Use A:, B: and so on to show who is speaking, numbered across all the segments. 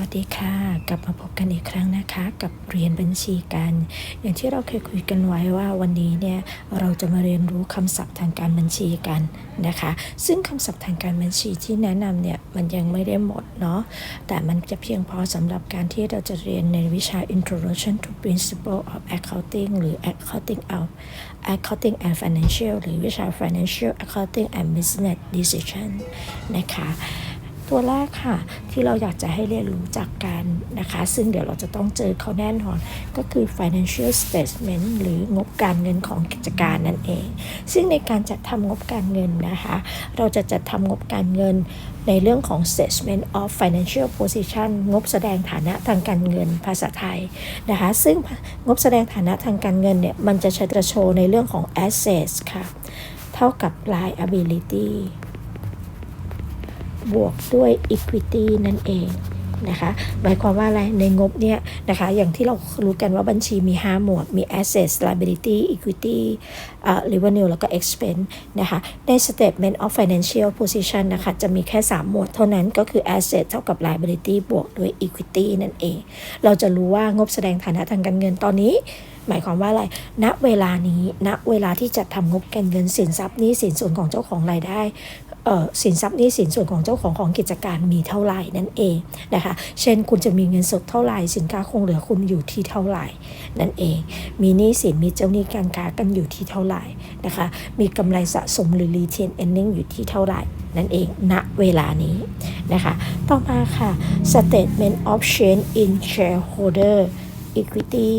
A: วัสดีค่ะ กลับมาพบกันอีกครั้งนะคะ กับเรียนบัญชีกัน อย่างที่เราเคยคุยกันไว้ว่าวันนี้เนี่ยเราจะมาเรียนรู้คำศัพท์ทางการบัญชีกันนะคะ ซึ่งคำศัพท์ทางการบัญชีที่แนะนำเนี่ยมันยังไม่ได้หมดเนาะแต่มันจะเพียงพอสำหรับการที่เราจะเรียนในวิชา Introduction to Principle of Accounting หรือ Accounting of Accounting and Financial หรือวิชา Financial Accounting and Business Decision นะคะ ตัวแรกค่ะ ที่เราอยากจะให้เรียนรู้จักกันนะคะ ซึ่งเดี๋ยวเราจะต้องเจอเขาแน่นอน ก็คือ financial statement หรืองบการเงินของกิจการนั่นเอง ซึ่งในการจัดทำงบการเงินนะคะ เราจะจัดทำงบการเงินในเรื่องของ statement of financial position งบแสดงฐานะทางการเงินภาษาไทยนะคะ ซึ่งงบแสดงฐานะทางการเงินเนี่ยมันจะโชว์ในเรื่องของ assets ค่ะ เท่ากับ liability บวกด้วย equity นั่นเองนะคะหมายความว่าอะไรในงบเนี่ยนะคะอย่างที่เรารู้กันว่าบัญชีมี 5 หมวด มี assets liability equity uh, revenue แล้วก็ expense นะคะใน statement of financial position นะคะจะมีแค่ 3 หมวดเท่านั้นก็คือ asset เท่ากับ liability บวกด้วย equity นั่นเอง เราจะรู้ว่างบแสดงฐานะทางการเงินตอนนี้ หมายความว่าอะไร ณ เวลานี้ ณ เวลาที่จะทำงบการเงินสินทรัพย์นี้สินส่วนของเจ้าของรายได้เอ่อสินทรัพย์นี้สินส่วนของเจ้าของของกิจการมีเท่าไหร่นั่นเองนะคะ เช่นคุณจะมีเงินสดเท่าไหร่สินค้าคงเหลือคุณอยู่ที่เท่าไหร่นั่นเอง มีหนี้สินมีเจ้าหนี้การค้ากันอยู่ที่เท่าไหร่นะคะ มีกำไรสะสมหรือ retain earning อยู่ที่เท่าไหร่นั่นเองณเวลานี้นะคะ ต่อมาค่ะ statement of change in shareholder equity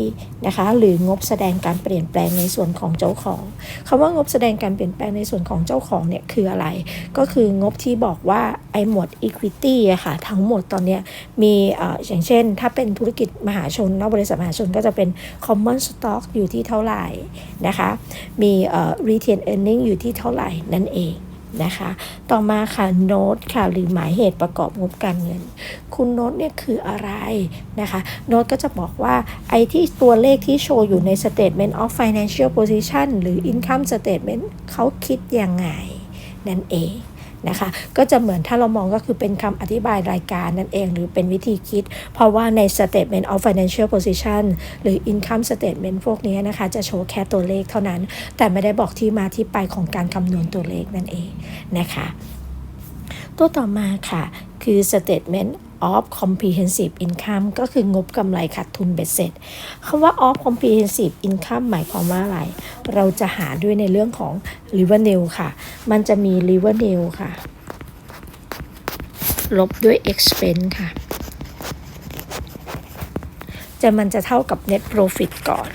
A: นะคะ หรืองบแสดงการเปลี่ยนแปลงในส่วนของเจ้าของคำว่างบแสดงการเปลี่ยนแปลงในส่วนของเจ้าของเนี่ยคืออะไร ก็คืองบที่บอกว่าไอหมวด equity อะค่ะ ทั้งหมดตอนเนี้ยมีอย่างเช่น ถ้าเป็นธุรกิจมหาชนนอกบริษัทมหาชนก็จะเป็น common stock อยู่ที่เท่าไหร่นะคะ มีเออ retain earning อยู่ที่เท่าไหร่นั่นเอง นะคะ ต่อมาค่ะโน้ตค่ะหรือหมายเหตุประกอบงบการเงิน คุณโน้ตเนี่ยคืออะไรนะคะโน้ตก็จะบอกว่าไอ้ที่ตัวเลขที่โชว์อยู่ใน statement of financial position หรือ income statement เขาคิดยังไง นั่นเอง นะคะ ก็จะเหมือนถ้าเรามองก็คือเป็นคำอธิบายรายการนั่นเอง หรือเป็นวิธีคิด เพราะว่าใน statement of financial position หรือ income statement พวกนี้นะคะ จะโชว์แค่ตัวเลขเท่านั้น แต่ไม่ได้บอกที่มาที่ไปของการคำนวณตัวเลขนั่นเองนะคะ ตัวต่อมาค่ะคือ statement of comprehensive income ก็คืองบกำไรขาดทุนเบ็ดเสร็จคำว่า of comprehensive income หมายความว่าอะไร เราจะหาด้วยในเรื่องของ revenue ค่ะ มันจะมี revenue ค่ะ ลบด้วย expense ค่ะ จะมันจะเท่ากับ net profit ก่อน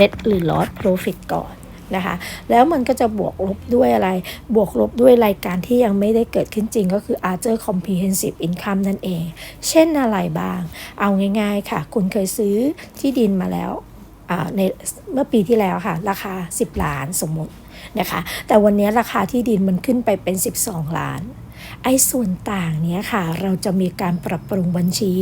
A: net หรือ loss profit ก่อน นะคะ แล้วมันก็จะบวกลบด้วยอะไร บวกลบด้วยรายการที่ยังไม่ได้เกิดขึ้นจริงก็คือ other comprehensive income นั่นเอง เช่นอะไรบ้าง เอาง่ายๆค่ะ คุณเคยซื้อที่ดินมาแล้วในเมื่อปีที่แล้วค่ะ ราคา 10 ล้านสมมตินะคะ แต่วันนี้ราคาที่ดินมันขึ้นไปเป็น 12 ล้าน ไอ้ส่วนต่างเนี้ยค่ะ เราจะมีการปรับปรุงบัญชี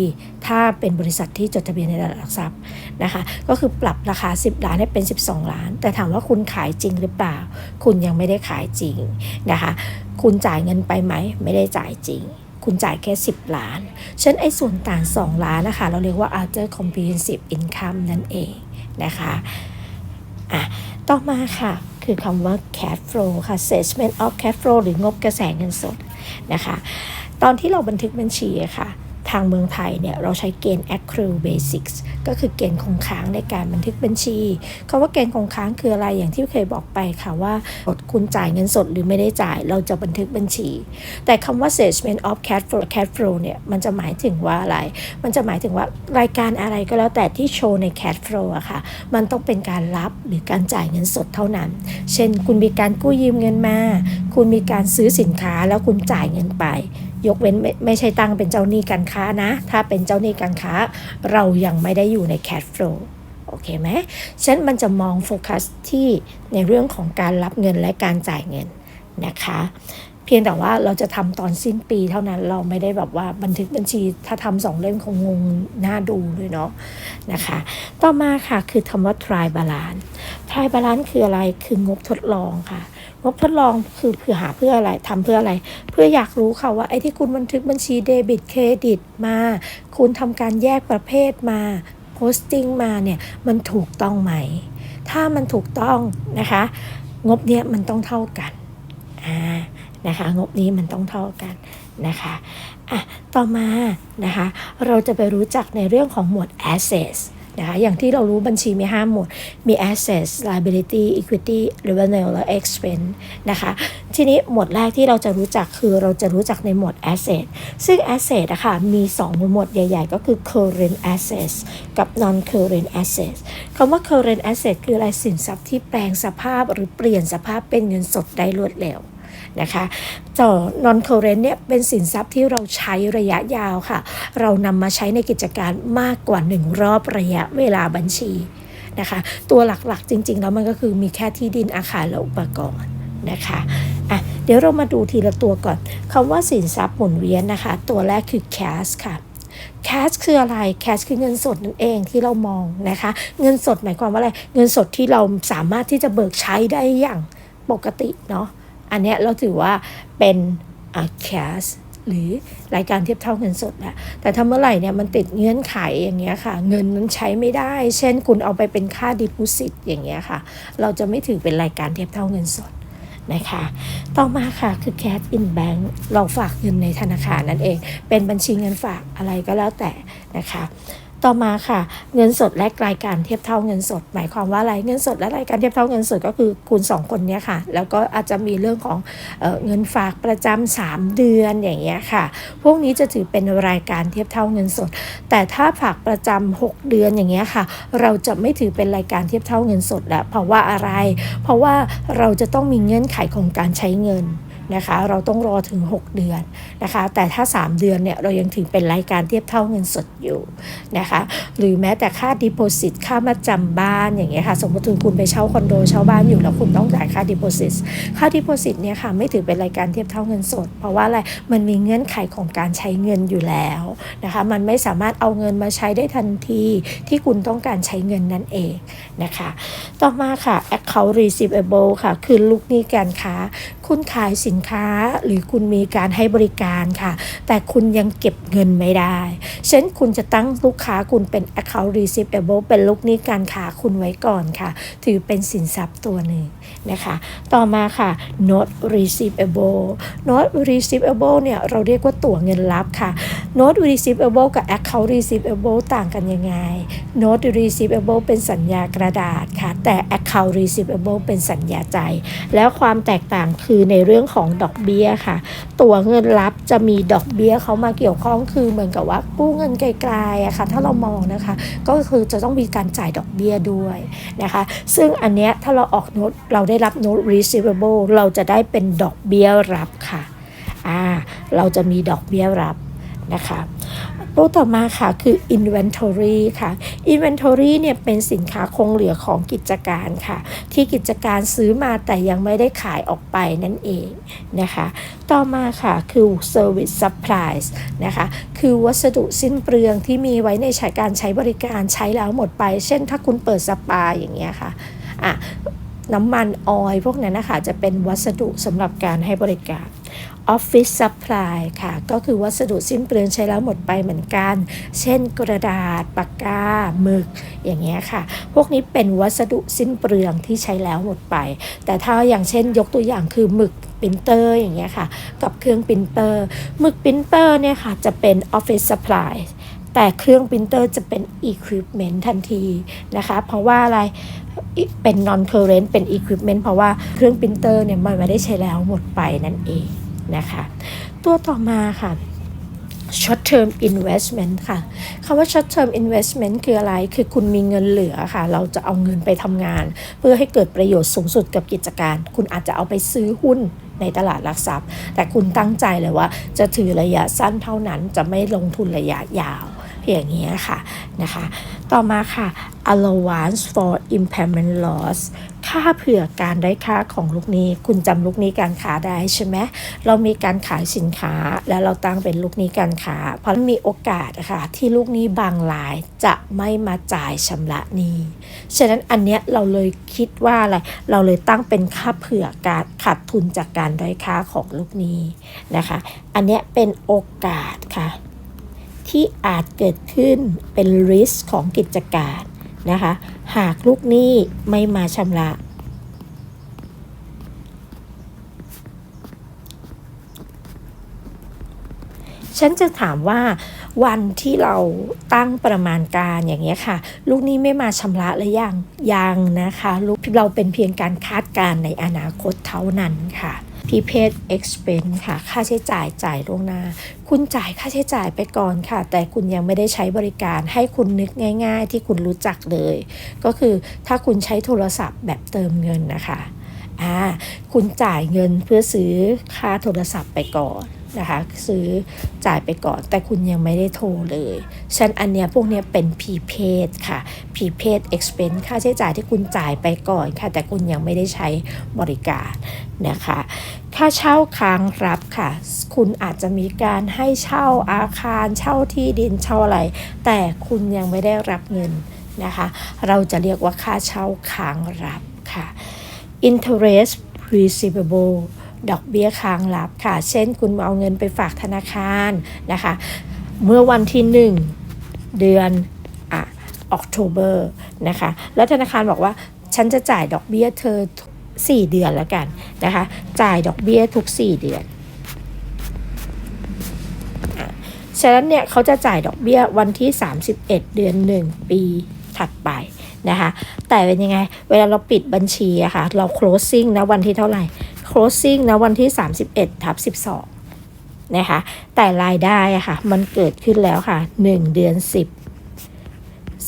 A: ถ้าเป็นบริษัทที่จดทะเบียนในตลาดหลักทรัพย์นะคะ ก็คือปรับราคา 10 ล้านให้เป็น 12 ล้าน แต่ถามว่าคุณขายจริงหรือเปล่า คุณยังไม่ได้ขายจริงนะคะ คุณจ่ายเงินไปไหม ไม่ได้จ่ายจริงคุณจ่ายแค่ 10 ล้านฉันไอ้ส่วนต่าง 2 ล้านนะคะ เราเรียกว่า other comprehensive income นั่นเองนะคะอะต่อมาค่ะ คือคำว่า cash flow ค่ะ statement of cash flow หรืองบกระแสเงินสด นะคะ ตอนที่เราบันทึกบัญชีค่ะ ทางเมืองไทยเนี่ยเราใช้เกณฑ์ accrue basics ก็คือเกณฑ์คงค้างในการบันทึกบัญชีคาว่าเกณฑ์คงค้างคืออะไรอย่างที่เคยบอกไปค่ะว่าคุณจ่ายเงินสดหรือไม่ได้จ่ายเราจะบันทึกบัญชี แต่คำว่า statement of cash flow cash flow เนี่ยมันจะหมายถึงว่าอะไร มันจะหมายถึงว่ารายการอะไรก็แล้วแต่ที่โชว์ใน cash flow อะค่ะ มันต้องเป็นการรับหรือการจ่ายเงินสดเท่านั้น เช่น คุณมีการกู้ยืมเงินมา คุณมีการซื้อสินค้าแล้วคุณจ่ายเงินไป ยกเว้นไม่ไม่ใช่ตั้งเป็นเจ้าหนี้การค้านะ ถ้าเป็นเจ้าหนี้การค้า เรายังไม่ได้อยู่ใน cash flow โอเคไหมฉันมันจะมองโฟกัสที่ในเรื่องของการรับเงินและการจ่ายเงินนะคะ เพียงแต่ว่าเราจะทำตอนสิ้นปีเท่านั้นเราไม่ได้แบบว่าบันทึกบัญชีถ้าทำสองเล่มคงงงหน่าดูเลยเนาะนะคะ ต่อมาค่ะคือคำว่า try balance try balance คืออะไรคืองบทดลองค่ะ งบทดลองคือเพื่อหาเพื่ออะไรทำเพื่ออะไร เพื่ออยากรู้ค่ะว่าไอ้ที่คุณบันทึกบัญชีเดบิตเครดิตมา คุณทำการแยกประเภทมาโพสติ้งมาเนี่ยมันถูกต้องไหม ถ้ามันถูกต้องนะคะ งบเนี้ยมันต้องเท่ากันอ่า นะคะ งบนี้มันต้องเท่ากันนะคะอะต่อมานะคะเราจะไปรู้จักในเรื่องของหมวด assets นะคะอย่างที่เรารู้บัญชีมี5หมวด มี assets liability equity revenue และ expense นะคะทีนี้หมวดแรกที่เราจะรู้จักคือเราจะรู้จักในหมวด asset ซึ่ง asset อะค่ะมี 2 หมวดใหญ่ ๆ ก็คือ current assets กับ non current assets คำว่า current asset คืออะไรสินทรัพย์ที่แปลงสภาพหรือเปลี่ยนสภาพเป็นเงินสดได้รวดเร็ว นะคะต่อ non current เนี่ยเป็นสินทรัพย์ที่เราใช้ระยะยาวค่ะ เรานำมาใช้ในกิจการมากกว่า 1 รอบระยะเวลาบัญชีนะคะตัวหลักๆจริง ๆ แล้วมันก็คือมีแค่ที่ดินอาคารและอุปกรณ์นะคะอะเดี๋ยวเรามาดูทีละตัวก่อนคำว่าสินทรัพย์หมุนเวียนนะคะ ตัวแรกคือ cash ค่ะ cash คืออะไร cash คือเงินสดนั่นเองที่เรามองนะคะ เงินสดหมายความว่าอะไร เงินสดที่เราสามารถที่จะเบิกใช้ได้อย่างปกติเนาะ อันเนี้ยเราถือว่าเป็นอ่า cash หรือรายการเทียบเท่าเงินสดแหละแต่ถ้าเมื่อไหร่เนี่ยมันติดเงื่อนไขอย่างเงี้ยค่ะ เงินมันใช้ไม่ได้ เช่นคุณเอาไปเป็นค่า deposit อย่างเงี้ยค่ะ เราจะไม่ถือเป็นรายการเทียบเท่าเงินสดนะคะ ต่อมาค่ะคือ cash in bank เราฝากเงินในธนาคารนั่นเอง เป็นบัญชีเงินฝากอะไรก็แล้วแต่นะคะ ต่อมาค่ะ เงินสดและรายการเทียบเท่าเงินสด หมายความว่าอะไรเงินสดและรายการเทียบเท่าเงินสดก็คือคุณสองคนเนี้ยค่ะ แล้วก็อาจจะมีเรื่องของเออเงินฝากประจำสามเดือนอย่างเงี้ยค่ะ พวกนี้จะถือเป็นรายการเทียบเท่าเงินสด แต่ถ้าฝากประจำหกเดือนอย่างเงี้ยค่ะ เราจะไม่ถือเป็นรายการเทียบเท่าเงินสดแล้วเพราะว่าอะไร เพราะว่าเราจะต้องมีเงื่อนไขของการใช้เงิน นะคะ เราต้องรอถึง 6 เดือนนะคะ แต่ถ้า 3 เดือนเนี่ยเรายังถือเป็นรายการเทียบเท่าเงินสดอยู่นะคะ หรือแม้แต่ค่า deposit ค่ามาจำบ้านอย่างเงี้ยค่ะ สมมติคุณไปเช่าคอนโดเช่าบ้านอยู่แล้วคุณต้องจ่ายค่า deposit ค่า deposit เนี่ยค่ะไม่ถือเป็นรายการเทียบเท่าเงินสด เพราะว่าอะไรมันมีเงื่อนไขของการใช้เงินอยู่แล้วนะคะ มันไม่สามารถเอาเงินมาใช้ได้ทันทีที่คุณต้องการใช้เงินนั่นเองนะคะ ต่อมาค่ะ account receivable ค่ะ คือลูกหนี้การค้าคุณขายสินค้าหรือคุณมีการให้บริการค่ะ แต่คุณยังเก็บเงินไม่ได้เช่นคุณจะตั้งลูกค้าคุณเป็น account receivable เป็นลูกหนี้การค้าคุณไว้ก่อนค่ะ ถือเป็นสินทรัพย์ตัวหนึ่งนะคะ ต่อมาค่ะ not receivable not receivable เนี่ยเราเรียกว่าตั๋วเงินลับค่ะ not receivable กับ account receivable ต่างกันยังไง not receivable เป็นสัญญากระดาษค่ะ แต่ account receivable เป็นสัญญาใจ แล้วความแตกต่างคือือในเรื่องของดอกเบี้ยค่ะ ตัวเงินลับจะมีดอกเบี้ยเขามาเกี่ยวข้องคือเหมือนกับว่ากู้เงินไกลๆอะค่ะถ้าเรามองนะคะ ก็คือจะต้องมีการจ่ายดอกเบี้ยด้วยนะคะ ซึ่งอันเนี้ยถ้าเราออกโน้ตเราได้รับโน้ต receivable เราจะได้เป็นดอกเบี้ยรับค่ะอ่าเราจะมีดอกเบี้ยรับนะคะ ตัวต่อมาค่ะคือ inventory ค่ะ inventory เนี่ยเป็นสินค้าคงเหลือของกิจการค่ะ ที่กิจการซื้อมาแต่ยังไม่ได้ขายออกไปนั่นเองนะคะ ต่อมาค่ะคือ service supplies นะคะคือวัสดุสิ้นเปลืองที่มีไว้ในใช้การใช้บริการใช้แล้วหมดไป เช่นถ้าคุณเปิดสปาอย่างเงี้ยค่ะอะน้ำมันออยพวกนั้นนะคะจะเป็นวัสดุสำหรับการให้บริการ Office Supply ค่ะ ก็คือวัสดุสิ้นเปลืองใช้แล้วหมดไปเหมือนกัน เช่นกระดาษ ปากกาหมึก อย่างเงี้ยค่ะ พวกนี้เป็นวัสดุสิ้นเปลืองที่ใช้แล้วหมดไป แต่ถ้าอย่างเช่นยกตัวอย่างคือหมึกปรินเตอร์อย่างเงี้ยค่ะ กับเครื่องปรินเตอร์หมึกปรินเตอร์เนี่ยค่ะ จะเป็น Office Supply แต่เครื่องปรินเตอร์จะเป็น Equipment ทันทีนะคะ เพราะว่าอะไรเป็น non current เป็น equipment เพราะว่าเครื่องปรินเตอร์เนี่ยมันไม่ได้ใช้แล้วหมดไปนั่นเอง นะคะ ตัวต่อมาค่ะ short term investment ค่ะคำว่า short term investment คืออะไร คือคุณมีเงินเหลือค่ะ เราจะเอาเงินไปทำงาน เพื่อให้เกิดประโยชน์สูงสุดกับกิจการ คุณอาจจะเอาไปซื้อหุ้นในตลาดหลักทรัพย์ แต่คุณตั้งใจเลยว่าจะถือระยะสั้นเท่านั้น จะไม่ลงทุนระยะยาว อย่างนี้ยค่ะนะคะ ต่อมาค่ะ allowance for impairment loss ค่าเผื่อการได้ค่าของลูกนี้ คุณจำลูกนี้การค้าได้ใช่ไหมเรามีการขายสินค้าแล้วเราตั้งเป็นลูกนี้การค้า เพราะมีโอกาสนะคะที่ลูกนี้บางรายจะไม่มาจ่ายชำระนี้ฉะนั้นอันเนี้ยเราเลยคิดว่าอะไรเราเลยตั้งเป็นค่าเผื่อการขาดทุนจากการได้ค่าของลูกนี้นะคะ อันเนี้ยเป็นโอกาสค่ะ ที่อาจเกิดขึ้นเป็น risk ของกิจการนะคะ หากลูกหนี้ไม่มาชำระ ฉันจะถามว่าวันที่เราตั้งประมาณการอย่างเงี้ยค่ะ ลูกหนี้ไม่มาชำระหรือยังยังนะคะ ลูกเราเป็นเพียงการคาดการณ์ในอนาคตเท่านั้นค่ะ prepaid expense ค่ะ ค่าใช้จ่ายจ่ายล่วงหน้า คุณจ่ายค่าใช้จ่ายไปก่อนค่ะ แต่คุณยังไม่ได้ใช้บริการให้คุณนึกง่าย ๆ ที่คุณรู้จักเลย ก็คือถ้าคุณใช้โทรศัพท์แบบเติมเงินนะคะอ่าคุณจ่ายเงินเพื่อซื้อค่าโทรศัพท์ไปก่อน นะคะ ซื้อจ่ายไปก่อน แต่คุณยังไม่ได้โทรเลยฉันอันเนี้ยพวกเนี้ยเป็น prepaid ค่ะ prepaid expense ค่าใช้จ่ายที่คุณจ่ายไปก่อนค่ะ แต่คุณยังไม่ได้ใช้บริการนะคะ ค่าเช่าค้างรับค่ะ คุณอาจจะมีการให้เช่าอาคารเช่าที่ดินเช่าอะไร แต่คุณยังไม่ได้รับเงินนะคะ เราจะเรียกว่าค่าเช่าค้างรับค่ะ interest receivable ดอกเบี้ยค้างรับค่ะ เช่น คุณเอาเงินไปฝากธนาคารนะคะ เมื่อวันที่ 1 เดือนออกโทเบอร์นะคะ แล้วธนาคารบอกว่าฉันจะจ่ายดอกเบี้ยเธอ 4 เดือนแล้วกันนะคะ จ่ายดอกเบี้ยทุก 4 เดือนอฉะนั้นเนี่ยเขาจะจ่ายดอกเบี้ยวันที่ 31 เดือน 1 ปีถัดไปนะคะ แต่เป็นยังไง เวลาเราปิดบัญชีอะค่ะ เรา closing นะวันที่เท่าไหร่ closing นะวันที่ 31ทับ12 นะคะ แต่รายได้อะค่ะ มันเกิดขึ้นแล้วค่ะ 1 เดือน 10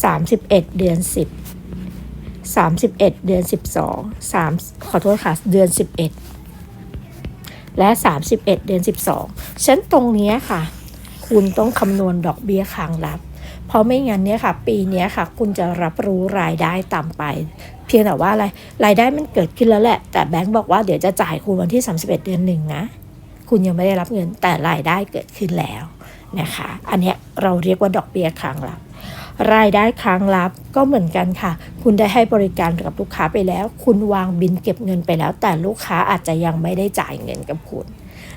A: 31 เดือน 10 31 เดือน 12 3 ขอโทษค่ะ เดือน 11 และ 31 เดือน 12 ฉันตรงนี้ค่ะ คุณต้องคำนวณดอกเบี้ยค้างรับเพราะไม่งั้นเนี่ยค่ะ ปีนี้ค่ะ คุณจะรับรู้รายได้ต่ำไป เพียงแต่ว่าอะไรรายได้มันเกิดขึ้นแล้วแหละ แต่แบงก์บอกว่าเดี๋ยวจะจ่ายคุณวันที่ 31 เดือนหนึ่งนะ คุณยังไม่ได้รับเงินแต่รายได้เกิดขึ้นแล้วนะคะ อันนี้เราเรียกว่าดอกเบี้ยค้างรับ รายได้ค้างรับก็เหมือนกันค่ะ คุณได้ให้บริการกับลูกค้าไปแล้ว คุณวางบินเก็บเงินไปแล้ว แต่ลูกค้าอาจจะยังไม่ได้จ่ายเงินกับคุณ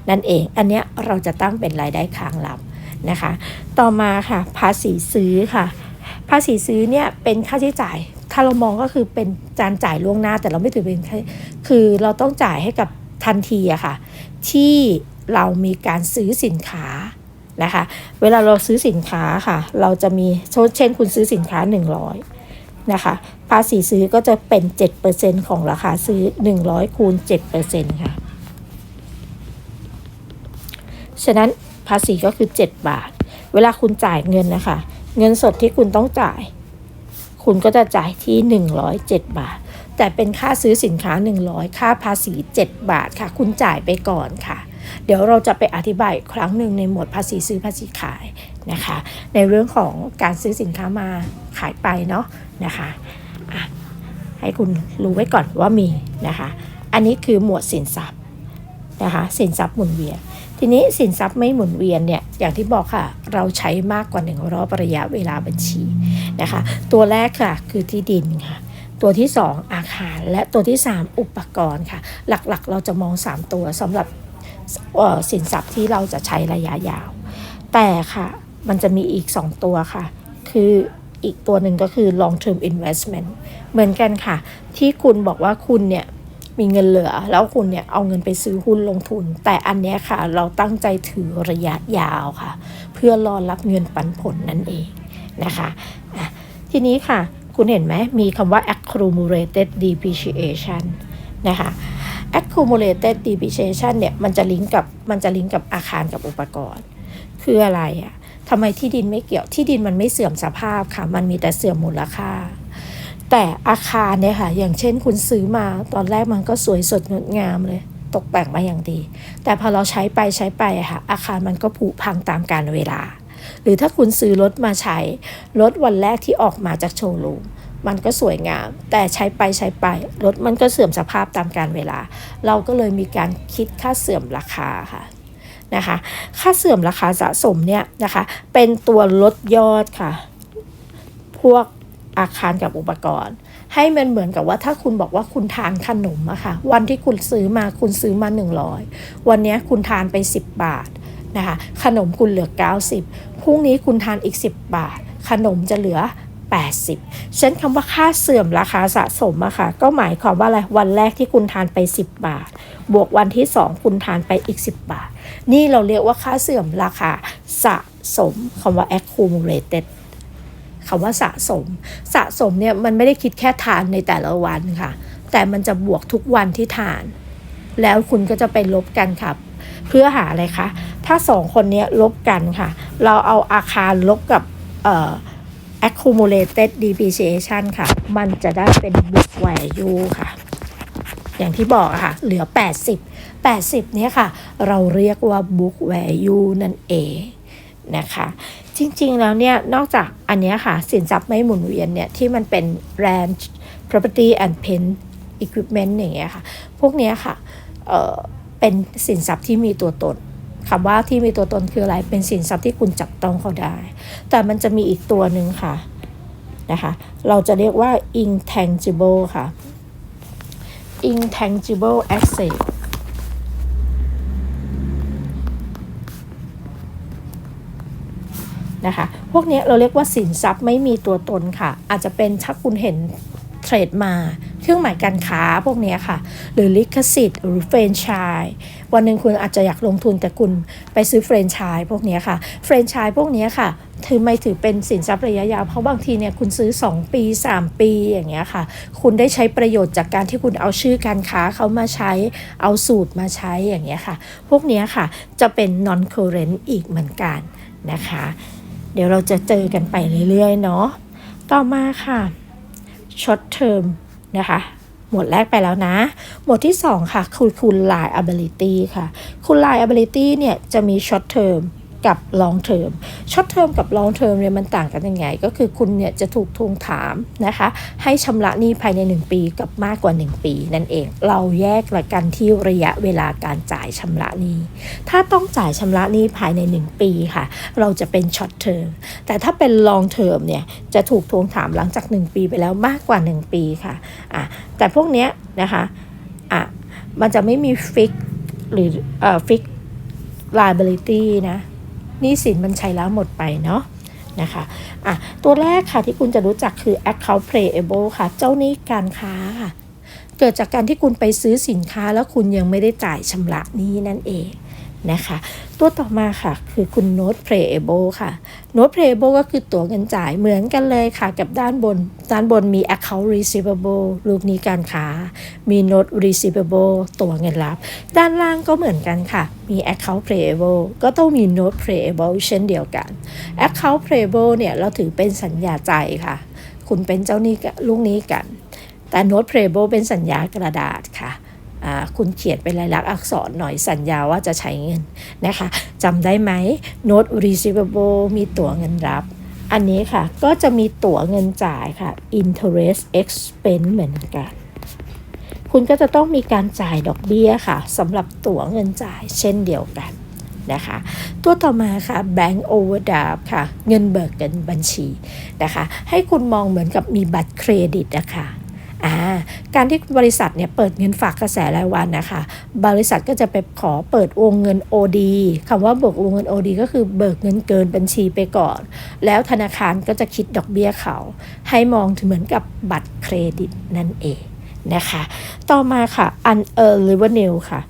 A: นั่นเอง อันนี้เราจะตั้งเป็นรายได้ค้างรับนะคะ ต่อมาค่ะ ภาษีซื้อค่ะ ภาษีซื้อเนี่ยเป็นค่าใช้จ่าย ถ้าเรามองก็คือเป็นการจ่ายล่วงหน้า แต่เราไม่ถือเป็นคือเราต้องจ่ายให้กับทันทีอะค่ะ ที่เรามีการซื้อสินค้านะคะ เวลาเราซื้อสินค้าค่ะ เราจะมีเช่นคุณซื้อสินค้า 100 นะคะ ภาษีซื้อก็จะเป็น 7%ของราคาซื้อ 100คูณ7%ค่ะ ฉะนั้นภาษีก็คือ 7 บาท เวลาคุณจ่ายเงินนะคะ เงินสดที่คุณต้องจ่าย คุณก็จะจ่ายที่ 107 บาท แต่เป็นค่าซื้อสินค้า 100 ค่าภาษี 7 บาทค่ะ คุณจ่ายไปก่อนค่ะ เดี๋ยวเราจะไปอธิบายครั้งหนึ่งในหมวดภาษีซื้อภาษีขายนะคะ ในเรื่องของการซื้อสินค้ามาขายไปเนาะนะคะะให้คุณรู้ไว้ก่อนว่ามีนะคะ อันนี้คือหมวดสินทรัพย์นะคะ สินทรัพย์หมุนเวียน ทีนี้สินทรัพย์ไม่หมุนเวียนเนี่ยอย่างที่บอกค่ะ เราใช้มากกว่าหนึ่งรอบระยะเวลาบัญชีนะคะ ตัวแรกค่ะคือที่ดินค่ะตัวที่ 2 อาคารและตัวที่ 3 อุปกรณ์ค่ะ หลักๆ เราจะมอง 3 ตัวสำหรับสินทรัพย์ที่เราจะใช้ระยะยาว แต่ค่ะมันจะมีอีก 2 ตัวค่ะ คืออีกตัวหนึ่งก็คือ long term investment เหมือนกันค่ะ ที่คุณบอกว่าคุณเนี่ย มีเงินเหลือ แล้วคุณเนี่ยเอาเงินไปซื้อหุ้นลงทุน แต่อันนี้ค่ะ เราตั้งใจถือระยะยาวค่ะ เพื่อรอรับเงินปันผลนั่นเองนะคะะทีนี้ค่ะ คุณเห็นไหมมีคำว่า accumulated depreciation นะคะ accumulated depreciation เนี่ยมันจะลิงก์กับมันจะลิงก์กับอาคารกับอุปกรณ์ คืออะไรอะทำไมที่ดินไม่เกี่ยวที่ดินมันไม่เสื่อมสภาพค่ะ มันมีแต่เสื่อมมูลค่า แต่อาคารเนี่ยค่ะ อย่างเช่นคุณซื้อมาตอนแรกมันก็สวยสดงดงามเลย ตกแต่งมาอย่างดี แต่พอเราใช้ไปใช้ไปอะค่ะ อาคารมันก็ผุพังตามกาลเวลา หรือถ้าคุณซื้อรถมาใช้รถวันแรกที่ออกมาจากโชว์รูมมันก็สวยงาม แต่ใช้ไปใช้ไปรถมันก็เสื่อมสภาพตามกาลเวลา เราก็เลยมีการคิดค่าเสื่อมราคาค่ะนะคะ ค่าเสื่อมราคาสะสมเนี่ยนะคะ เป็นตัวลดยอดค่ะ พวก อาคารกับอุปกรณ์ ให้มันเหมือนกับว่าถ้าคุณบอกว่าคุณทานขนมอะค่ะวันที่คุณซื้อมาคุณซื้อมา 100 วันนี้คุณทานไป 10 บาทนะคะขนมคุณเหลือ 90พรุ่งนี้คุณทานอีก 10 บาท ขนมจะเหลือ 80 ฉันคำว่าค่าเสื่อมราคาสะสมอะค่ะก็หมายความว่าอะไรวันแรกที่คุณทานไป 10 บาท บวกวันที่ 2 คุณทานไปอีก 10 บาท นี่เราเรียกว่าค่าเสื่อมราคาสะสมคำว่า accumulated คำว่าสะสม สะสมเนี่ยมันไม่ได้คิดแค่ทานในแต่ละวันค่ะ แต่มันจะบวกทุกวันที่ทาน แล้วคุณก็จะไปลบกันครับเพื่อหาอะไรคะ ถ้าสองคนนี้ลบกันค่ะ เราเอาอาคารลบกับเอ่อ accumulated depreciation ค่ะ มันจะได้เป็น book value ค่ะ อย่างที่บอกค่ะ เหลือ 80 80 เนี้ยค่ะ เราเรียกว่า book value นั่นเองนะคะ จริงๆแล้วเนี่ยนอกจากอันนี้ค่ะ สินทรัพย์ไม่หมุนเวียนเนี่ยที่มันเป็น land property and pen equipment อย่างเงี้ยค่ะ พวกเนี้ยค่ะเอ่อเป็นสินทรัพย์ที่มีตัวตนคำว่าที่มีตัวตนคืออะไร เป็นสินทรัพย์ที่คุณจับต้องเขาได้ แต่มันจะมีอีกตัวหนึ่งค่ะนะคะเราจะเรียกว่า intangible ค่ะ intangible asset นะคะ พวกนี้เราเรียกว่าสินทรัพย์ไม่มีตัวตนค่ะ อาจจะเป็นถ้าคุณเห็นเทรดมาเครื่องหมายการค้าพวกนี้ค่ะ หรือลิขสิทธิ์ หรือเฟรนไชส์วันหนึ่งคุณอาจจะอยากลงทุนแต่คุณไปซื้อเฟรนไชส์พวกนี้ค่ะ เฟรนไชส์พวกนี้ค่ะ ถือไม่ถือเป็นสินทรัพย์ระยะยาว เพราะบางทีเนี่ยคุณซื้อ 2 ปี 3 ปีอย่างเงี้ยค่ะ คุณได้ใช้ประโยชน์จากการที่คุณเอาชื่อการค้าเขามาใช้เอาสูตรมาใช้อย่างเงี้ยค่ะ พวกนี้ค่ะจะเป็น non current อีกเหมือนกันนะคะ เดี๋ยวเราจะเจอกันไปเรื่อยๆเนาะต่อมาค่ะช็อตเทอมนะคะหมวดแรกไปแล้วนะ หมวดที่ 2 ค่ะ คือคุณ liability ค่ะคุณ liability เนี่ยจะมี short term กับ long term short term กับ long term เนี่ยมันต่างกันยังไง ก็คือคุณเนี่ยจะถูกทวงถามนะคะ ให้ชำระหนี้ภายใน 1 ปีกับมากกว่า 1 ปีนั่นเอง เราแยกละกันที่ระยะเวลาการจ่ายชำระหนี้ ถ้าต้องจ่ายชำระหนี้ภายใน 1 ปีค่ะ เราจะเป็น short term แต่ถ้าเป็น long term เนี่ยจะถูกทวงถามหลังจาก 1 ปีไปแล้วมากกว่า 1 ปีค่ะอะแต่พวกเนี้ยนะคะอะมันจะไม่มีฟิกหรือเอ่อฟิก liability นะ นี้สินมันใช้แล้วหมดไปเนาะนะคะอะตัวแรกค่ะที่คุณจะรู้จักคือ account payable ค่ะ เจ้าหนี้การค้าค่ะเกิดจากการที่คุณไปซื้อสินค้าแล้วคุณยังไม่ได้จ่ายชำระนี้นั่นเองนะคะ ตัวต่อมาค่ะ คือคุณ note payable ค่ะ note payable ก็คือตั๋วเงินจ่ายเหมือนกันเลยค่ะ กับด้านบน ด้านบนมี account receivable รูปนี้การค้า มี note receivable ตั๋วเงินรับ ด้านล่างก็เหมือนกันค่ะ มี account payable ก็ต้องมี note payable เช่นเดียวกัน account payable เนี่ย เราถือเป็นสัญญาใจค่ะ คุณเป็นเจ้าหนี้กับลูกนี้กัน แต่ note payable เป็นสัญญากระดาษค่ะ คุณเขียนเป็นลายลักษณ์อักษรหน่อยสัญญาว่าจะใช้เงินนะคะจำได้ไหม note receivable มีตั๋วเงินรับ อันนี้ค่ะก็จะมีตั๋วเงินจ่ายค่ะ interest expense เหมือนกัน คุณก็จะต้องมีการจ่ายดอกเบี้ยค่ะสำหรับตั๋วเงินจ่ายเช่นเดียวกันนะคะตัวต่อมาค่ะ bank overdraft ค่ะ เงินเบิกเงินบัญชีนะคะ ให้คุณมองเหมือนกับมีบัตรเครดิตนะคะ การที่บริษัทเนี่ยเปิดเงินฝากกระแสรายวันนะคะ บริษัทก็จะไปขอเปิดวงเงิน OD คำว่าเบิกวงเงิน OD ก็คือเบิกเงินเกินบัญชีไปก่อน แล้วธนาคารก็จะคิดดอกเบี้ยเขา ให้มองถึงเหมือนกับบัตรเครดิตนั่นเอง นะคะ ต่อมาค่ะ unearned revenue ค่ะ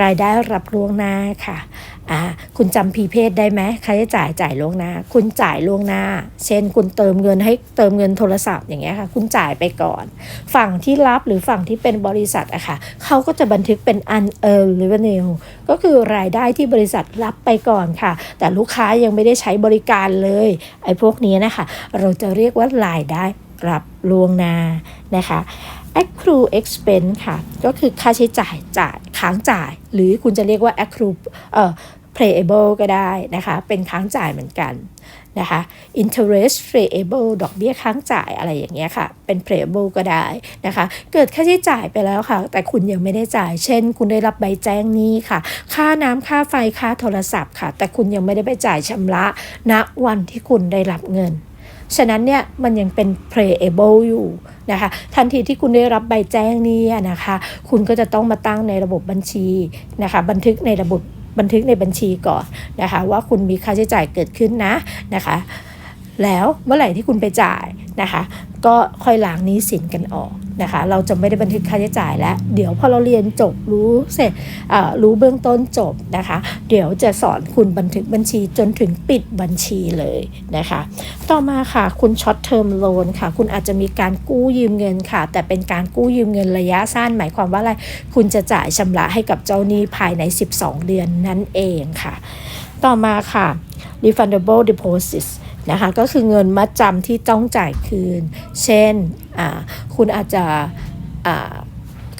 A: รายได้รับล่วงหน้าค่ะอ่าคุณจำพีเพศได้ไหมค่าใช้จ่ายจ่ายล่วงหน้า คุณจ่ายล่วงหน้า เช่น คุณเติมเงินให้เติมเงินโทรศัพท์อย่างเงี้ยค่ะ คุณจ่ายไปก่อน ฝั่งที่รับหรือฝั่งที่เป็นบริษัทอะค่ะเขาก็จะบันทึกเป็น unearned revenue ก็คือรายได้ที่บริษัทรับไปก่อนค่ะ แต่ลูกค้ายังไม่ได้ใช้บริการเลยไอ้พวกนี้นะคะ เราจะเรียกว่ารายได้รับล่วงหน้านะคะ accrue expense ค่ะ ก็คือค่าใช้จ่ายจ่ายค้างจ่าย หรือคุณจะเรียกว่า accrue เอ่อ payable ก็ได้นะคะ เป็นค้างจ่ายเหมือนกันนะคะ interest payable ดอกเบี้ยค้างจ่ายอะไรอย่างเงี้ยค่ะ เป็น payable ก็ได้นะคะ เกิดค่าใช้จ่ายไปแล้วค่ะ แต่คุณยังไม่ได้จ่าย เช่น คุณได้รับใบแจ้งหนี้ค่ะ ค่าน้ำค่าไฟ ค่าโทรศัพท์ค่ะ แต่คุณยังไม่ได้ไปจ่ายชำระณวันที่คุณได้รับเงิน ฉะนั้นเนี่ยมันยังเป็น payable อยู่นะคะทันทีที่คุณได้รับใบแจ้งนี้นะคะ คุณก็จะต้องมาตั้งในระบบบัญชีนะคะบันทึกในระบบบันทึกในบัญชีก่อนนะคะ ว่าคุณมีค่าใช้จ่ายเกิดขึ้นนะนะคะ แล้วเมื่อไหร่ที่คุณไปจ่ายนะคะ ก็ค่อยล้างนี้สินกันออกนะคะ เราจะไม่ได้บันทึกค่าใช้จ่ายแล้ว เดี๋ยวพอเราเรียนจบรู้เสร็จรู้เบื้องต้นจบนะคะ เดี๋ยวจะสอนคุณบันทึกบัญชีจนถึงปิดบัญชีเลยนะคะ ต่อมาค่ะ คุณช็อตเทอมโลนค่ะ คุณอาจจะมีการกู้ยืมเงินค่ะ แต่เป็นการกู้ยืมเงินระยะสั้น หมายความว่าอะไร คุณจะจ่ายชำระให้กับเจ้าหนี้ภายใน 12 เดือนนั่นเองค่ะ ต่อมาค่ะ refundable deposits นะคะก็คือเงินมัดจำที่ต้องจ่ายคืน เช่นคุณอาจจะ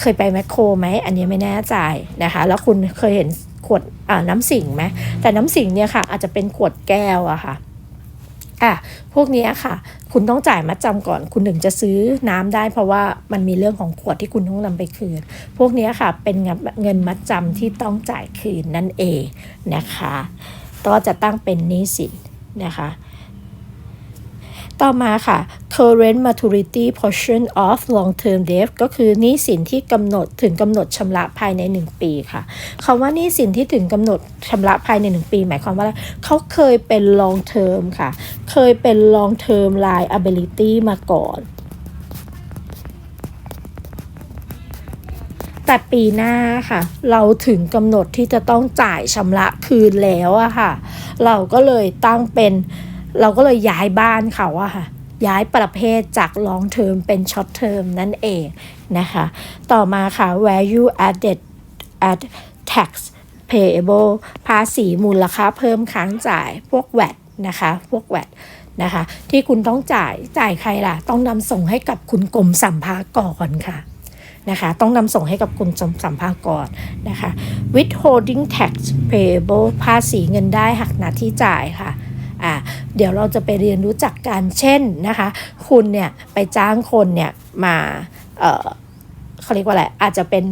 A: เคยไปแมคโครไหมอันนี้ไม่แน่ใจนะคะแล้วคุณเคยเห็นขวดน้ำสิงไหมแต่น้ำสิงเนี่ยค่ะอาจจะเป็นขวดแก้วอะค่ะอะพวกนี้ค่ะ คุณต้องจ่ายมัดจำก่อน คุณถึงจะซื้อน้ำได้ เพราะว่ามันมีเรื่องของขวดที่คุณต้องนำไปคืน พวกนี้ค่ะเป็นเงินมัดจำที่ต้องจ่ายคืนนั่นเองนะคะ ก็จะตั้งเป็นนี้สินนะคะ ต่อมาค่ะ current maturity portion of long term debt ก็คือหนี้สินที่กำหนดถึงกำหนดชำระภายใน 1 ปีค่ะคำว่าหนี้สินที่ถึงกำหนดชำระภายใน 1 ปี หมายความว่าเขาเคยเป็น long term ค่ะ เคยเป็น long term liability มาก่อนแต่ปีหน้าค่ะ เราถึงกำหนดที่จะต้องจ่ายชำระคืนแล้วอะค่ะ เราก็เลยตั้งเป็น เราก็เลยย้ายบ้านเขาอะค่ะ ย้ายประเภทจาก long term เป็น short term นั่นเองนะคะ ต่อมาค่ะ value added at tax payable ภาษีมูลค่าเพิ่มค้างจ่ายพวก VAT นะคะ พวก VAT นะคะ ที่คุณต้องจ่ายจ่ายใครล่ะ ต้องนำส่งให้กับคุณกรมสัมภากรค่ะนะคะต้องนำส่งให้กับคุณสัมภากรนะคะ withholding tax payable ภาษีเงินได้หักหน้าที่จ่ายค่ะ อ่าเดี๋ยวเราจะไปเรียนรู้จักการเช่นนะคะ คุณเนี่ยไปจ้างคนเนี่ยมาเออเขาเรียกว่าอะไรอาจจะเป็น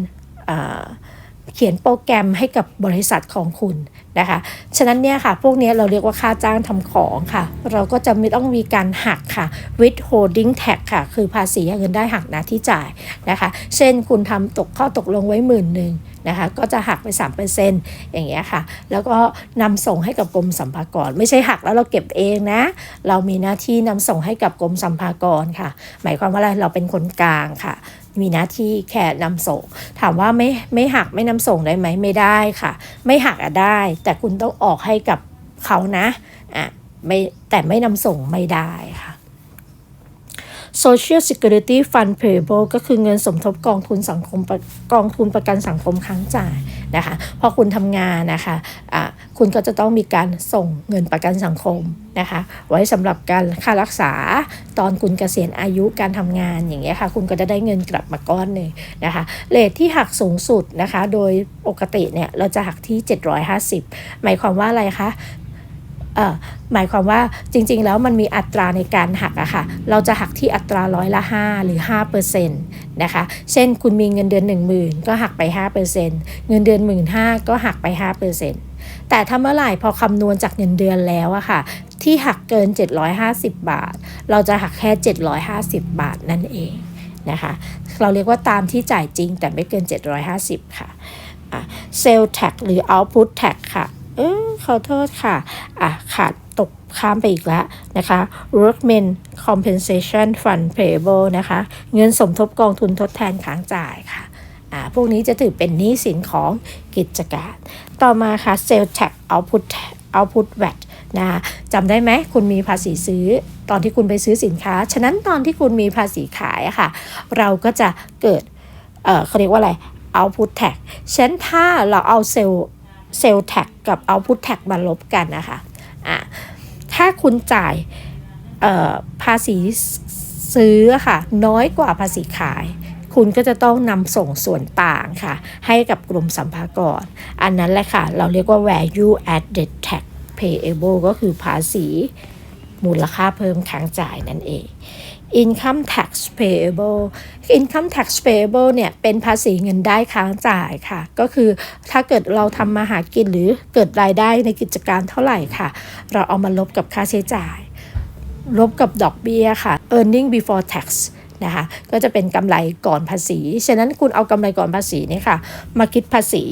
A: เขียนโปรแกรมให้กับบริษัทของคุณนะคะ ฉะนั้นเนี่ยค่ะ พวกนี้เราเรียกว่าค่าจ้างทำของค่ะ เราก็จะไม่ต้องมีการหักค่ะ withholding tax ค่ะ คือภาษีเงินได้หักนะที่จ่ายนะคะ เช่นคุณทำตกข้อตกลงไว้หมื่นหนึ่งนะคะ ก็จะหักไป 3%อย่างเงี้ยค่ะ แล้วก็นำส่งให้กับกรมสัมภากร ไม่ใช่หักแล้วเราเก็บเองนะ เรามีหน้าที่นำส่งให้กับกรมสัมภากรค่ะ หมายความว่าอะไร เราเป็นคนกลางค่ะ มีหน้าที่แค่นำส่ง ถามว่าไม่ไม่หักไม่นำส่งได้ไหมไม่ได้ค่ะ ไม่หักอะได้ แต่คุณต้องออกให้กับเขานะอะไม่แต่ไม่นำส่งไม่ได้ค่ะ Social Security Fund Payable ก็คือเงินสมทบกองทุนสังคมกองทุนประกันสังคมค้างจ่ายนะคะพอคุณทำงานนะคะะ คุณก็จะต้องมีการส่งเงินประกันสังคมนะคะ ไว้สำหรับการค่ารักษาตอนคุณเกษียณอายุการทำงานอย่างเงี้ยค่ะ คุณก็จะได้เงินกลับมาก้อนหนึ่งนะคะเลทที่หักสูงสุดนะคะ โดยปกติเนี่ยเราจะหักที่ 750 หมายความว่าอะไรคะหมายความว่าจริงๆ แล้วมันมีอัตราในการหักอะค่ะ เราจะหักที่อัตราร้อยละ 5 หรือ5%นะคะ เช่นคุณมีเงินเดือน 10,000 ก็หักไป5%เงินเดือน 1 5ื่นก็หักไป5% แต่ถ้าเมื่อไหร่พอคำนวณจากเงินเดือนแล้วอะค่ะ ที่หักเกิน 750 บาท เราจะหักแค่ 750 บาทนั่นเองนะคะ เราเรียกว่าตามที่จ่ายจริงแต่ไม่เกิน 750 ค่ะเซลล์แท็กหรือ output tax ค่ะ เออขอโทษค่ะอะ ขาดตกข้ามไปอีกแล้วนะคะ workmen compensation fund payable นะคะ เงินสมทบกองทุนทดแทนค้างจ่ายค่ะ พวกนี้จะถือเป็นหนี้สินของกิจการ ต่อมาค่ะ sales tax output output VAT นะจำได้ไหมคุณมีภาษีซื้อตอนที่คุณไปซื้อสินค้า ฉะนั้นตอนที่คุณมีภาษีขายค่ะ เราก็จะเกิดเออเขาเรียกว่าอะไร output tax ฉะนั้นถ้าเราเอาเซลเซลแท็กกับเอาพุทแท็กมาลบกันนะคะอะถ้าคุณจ่ายภาษีซื้อค่ะน้อยกว่าภาษีขาย คุณก็จะต้องนำส่งส่วนต่างค่ะ ให้กับกรมสัมภากร อันนั้นแหละค่ะ เราเรียกว่า value added tax payable ก็คือภาษีมูลค่าเพิ่มค้างจ่ายนั่นเอง income tax payable income tax payable เนี่ยเป็นภาษีเงินได้ค้างจ่ายค่ะ ก็คือถ้าเกิดเราทำมาหากินหรือเกิดรายได้ในกิจการเท่าไหร่ค่ะ เราเอามาลบกับค่าใช้จ่าย ลบกับดอกเบี้ยค่ะ earning before tax นะคะก็จะเป็นกำไรก่อนภาษี ฉะนั้นคุณเอากำไรก่อนภาษีนี่ค่ะ มาคิดภาษี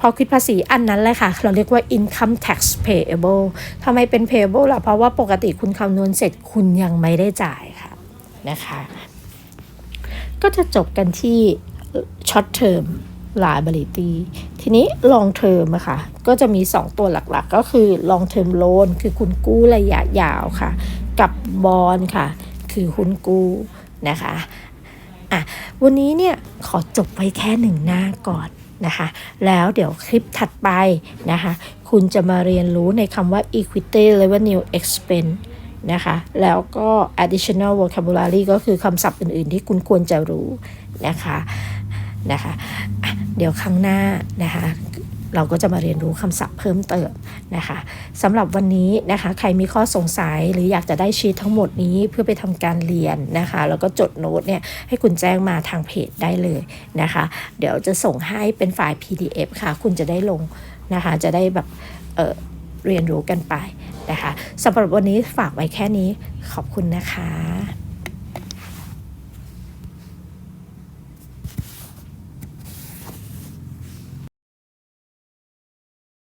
A: พอคิดภาษีอันนั้นแหละค่ะ เราเรียกว่า income tax payable ทำไมเป็น payable ล่ะ เพราะว่าปกติคุณคำนวณเสร็จคุณยังไม่ได้จ่ายค่ะนะคะ ก็จะจบกันที่ short term liability ทีนี้ long term อะค่ะ ก็จะมี 2 ตัวหลักๆ ก็คือ long term loan คือคุณกู้ระยะยาวค่ะ กับบอลค่ะ คือหุ้นกู้ นะคะอะวันนี้เนี่ยขอจบไว้แค่หนึ่งหน้าก่อนนะคะ แล้วเดี๋ยวคลิปถัดไปนะคะ คุณจะมาเรียนรู้ในคำว่า equity revenue expense นะคะ แล้วก็ additional vocabulary ก็คือคำศัพท์อื่น ๆ ที่คุณควรจะรู้นะคะนะคะะเดี๋ยวครั้งหน้านะคะ เราก็จะมาเรียนรู้คำศัพท์เพิ่มเติมนะคะสำหรับวันนี้นะคะใครมีข้อสงสัยหรืออยากจะได้ชีททั้งหมดนี้เพื่อไปทำการเรียนนะคะ แล้วก็จดโน้ตเนี่ยให้คุณแจ้งมาทางเพจได้เลยนะคะ เดี๋ยวจะส่งให้เป็นไฟล์ PDF ค่ะ คุณจะได้ลงนะคะ จะได้แบบเเรียนรู้กันไปนะคะสำหรับวันนี้ฝากไว้แค่นี้ขอบคุณนะคะ